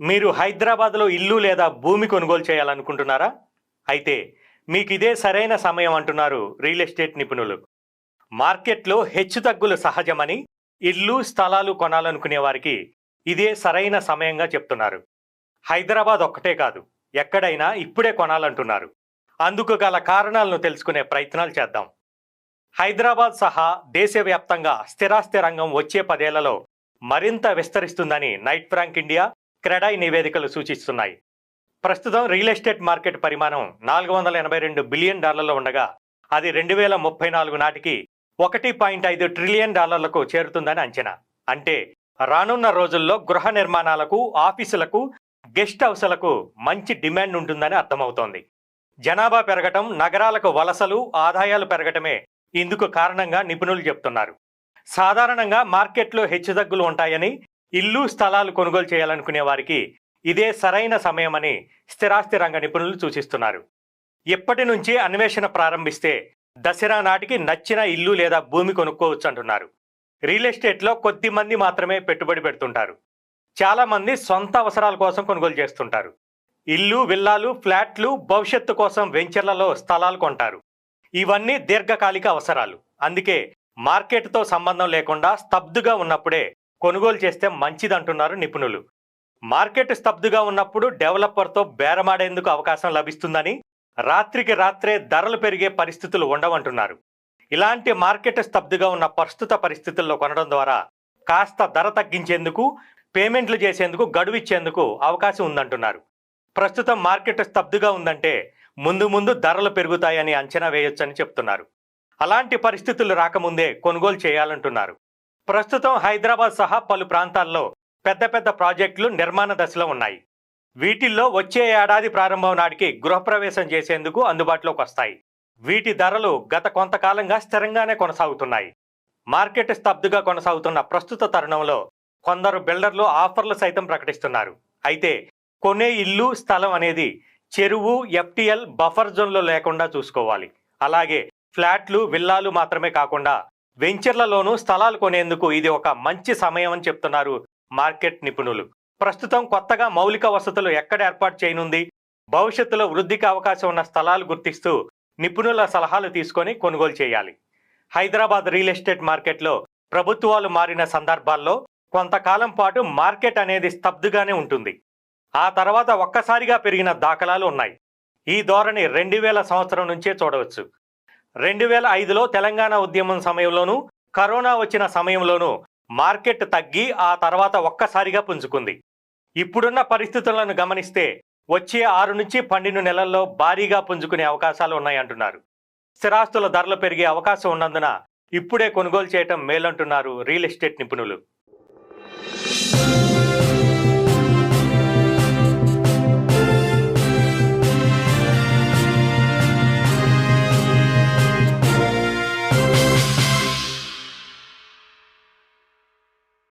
మీరు హైదరాబాద్లో ఇల్లు లేదా భూమి కొనుగోలు చేయాలనుకుంటున్నారా? అయితే మీకు ఇదే సరైన సమయం అంటున్నారు రియల్ ఎస్టేట్ నిపుణులు. మార్కెట్లో హెచ్చుతగ్గులు సహజమని ఇల్లు స్థలాలు కొనాలనుకునే వారికి ఇదే సరైన సమయంగా చెప్తున్నారు. హైదరాబాద్ ఒక్కటే కాదు ఎక్కడైనా ఇప్పుడే కొనాలంటున్నారు. అందుకు గల కారణాలను తెలుసుకునే ప్రయత్నాలు చేద్దాం. హైదరాబాద్ సహా దేశవ్యాప్తంగా స్థిరాస్తి రంగం వచ్చే పదేళ్ళలో మరింత విస్తరిస్తుందని నైట్ ఫ్రాంక్ ఇండియా క్రెడాయి నివేదికలు సూచిస్తున్నాయి. ప్రస్తుతం రియల్ ఎస్టేట్ మార్కెట్ పరిమాణం నాలుగు వందల ఎనభై రెండు బిలియన్ డాలర్లు ఉండగా అది రెండు వేల ముప్పై నాలుగు నాటికి ఒకటి పాయింట్ ఐదు ట్రిలియన్ డాలర్లకు చేరుతుందని అంచనా. అంటే రానున్న రోజుల్లో గృహ నిర్మాణాలకు ఆఫీసులకు గెస్ట్ హౌసులకు మంచి డిమాండ్ ఉంటుందని అర్థమవుతోంది. జనాభా పెరగటం నగరాలకు వలసలు ఆదాయాలు పెరగటమే ఇందుకు కారణంగా నిపుణులు చెప్తున్నారు. సాధారణంగా మార్కెట్లో హెచ్చుతగ్గులు ఉంటాయని ఇల్లు స్థలాలు కొనుగోలు చేయాలనుకునే వారికి ఇదే సరైన సమయమని స్థిరాస్తి రంగ నిపుణులు సూచిస్తున్నారు. ఇప్పటి నుంచి అన్వేషణ ప్రారంభిస్తే దసరా నాటికి నచ్చిన ఇల్లు లేదా భూమి కొనుక్కోవచ్చు అంటున్నారు రియల్ ఎస్టేట్లో కొద్ది మంది మాత్రమే పెట్టుబడి పెడుతుంటారు. చాలామంది సొంత అవసరాల కోసం కొనుగోలు చేస్తుంటారు. ఇల్లు విల్లాలు ఫ్లాట్లు భవిష్యత్తు కోసం వెంచర్లలో స్థలాలు కొంటారు. ఇవన్నీ దీర్ఘకాలిక అవసరాలు. అందుకే మార్కెట్తో సంబంధం లేకుండా స్తబ్దుగా ఉన్నప్పుడే కొనుగోలు చేస్తే మంచిదంటున్నారు నిపుణులు. మార్కెట్ స్తబ్దుగా ఉన్నప్పుడు డెవలపర్తో బేరమాడేందుకు అవకాశం లభిస్తుందని రాత్రికి రాత్రే ధరలు పెరిగే పరిస్థితులు ఉండవంటున్నారు. ఇలాంటి మార్కెట్ స్తబ్దుగా ఉన్న ప్రస్తుత పరిస్థితుల్లో కొనడం ద్వారా కాస్త ధర తగ్గించేందుకు పేమెంట్లు చేసేందుకు గడువు ఇచ్చేందుకు అవకాశం ఉందంటున్నారు. ప్రస్తుతం మార్కెట్ స్తబ్దుగా ఉందంటే ముందు ముందు ధరలు పెరుగుతాయని అంచనా వేయొచ్చని చెప్తున్నారు. అలాంటి పరిస్థితులు రాకముందే కొనుగోలు చేయాలంటున్నారు. ప్రస్తుతం హైదరాబాద్ సహా పలు ప్రాంతాల్లో పెద్ద పెద్ద ప్రాజెక్టులు నిర్మాణ దశలో ఉన్నాయి. వీటిల్లో వచ్చే ఏడాది ప్రారంభం నాటికి గృహప్రవేశం చేసేందుకు అందుబాటులోకి వస్తాయి. వీటి ధరలు గత కొంతకాలంగా స్థిరంగానే కొనసాగుతున్నాయి. మార్కెట్ స్తబ్దుగా కొనసాగుతున్న ప్రస్తుత తరుణంలో కొందరు బిల్డర్లు ఆఫర్లు సైతం ప్రకటిస్తున్నారు. అయితే కొనే ఇల్లు స్థలం అనేది చెరువు ఎఫ్టిఎల్ బఫర్ జోన్లో లేకుండా చూసుకోవాలి. అలాగే ఫ్లాట్లు విల్లాలు మాత్రమే కాకుండా వెంచర్లలోనూ స్థలాలు కొనేందుకు ఇది ఒక మంచి సమయం అని చెప్తున్నారు మార్కెట్ నిపుణులు. ప్రస్తుతం కొత్తగా మౌలిక వసతులు ఎక్కడ ఏర్పాటు చేయనుంది? భవిష్యత్తులో వృద్ధికి అవకాశం ఉన్న స్థలాలు గుర్తిస్తూ నిపుణుల సలహాలు తీసుకొని కొనుగోలు చేయాలి. హైదరాబాద్ రియల్ ఎస్టేట్ మార్కెట్లో ప్రభుత్వాలు మారిన సందర్భాల్లో కొంతకాలం పాటు మార్కెట్ అనేది స్తబ్దుగానే ఉంటుంది. ఆ తర్వాత ఒక్కసారిగా పెరిగిన దాఖలాలు ఉన్నాయి. ఈ ధోరణి రెండు వేల సంవత్సరం నుంచే చూడవచ్చు. రెండు వేల ఐదులో తెలంగాణ ఉద్యమం సమయంలోనూ కరోనా వచ్చిన సమయంలోనూ మార్కెట్ తగ్గి ఆ తర్వాత ఒక్కసారిగా పుంజుకుంది. ఇప్పుడున్న పరిస్థితులను గమనిస్తే వచ్చే ఆరు నుంచి పన్నెండు నెలల్లో భారీగా పుంజుకునే అవకాశాలు ఉన్నాయంటున్నారు. స్థిరాస్తుల ధరలు పెరిగే అవకాశం ఉన్నందున ఇప్పుడే కొనుగోలు చేయటం మేలంటున్నారు రియల్ ఎస్టేట్ నిపుణులు.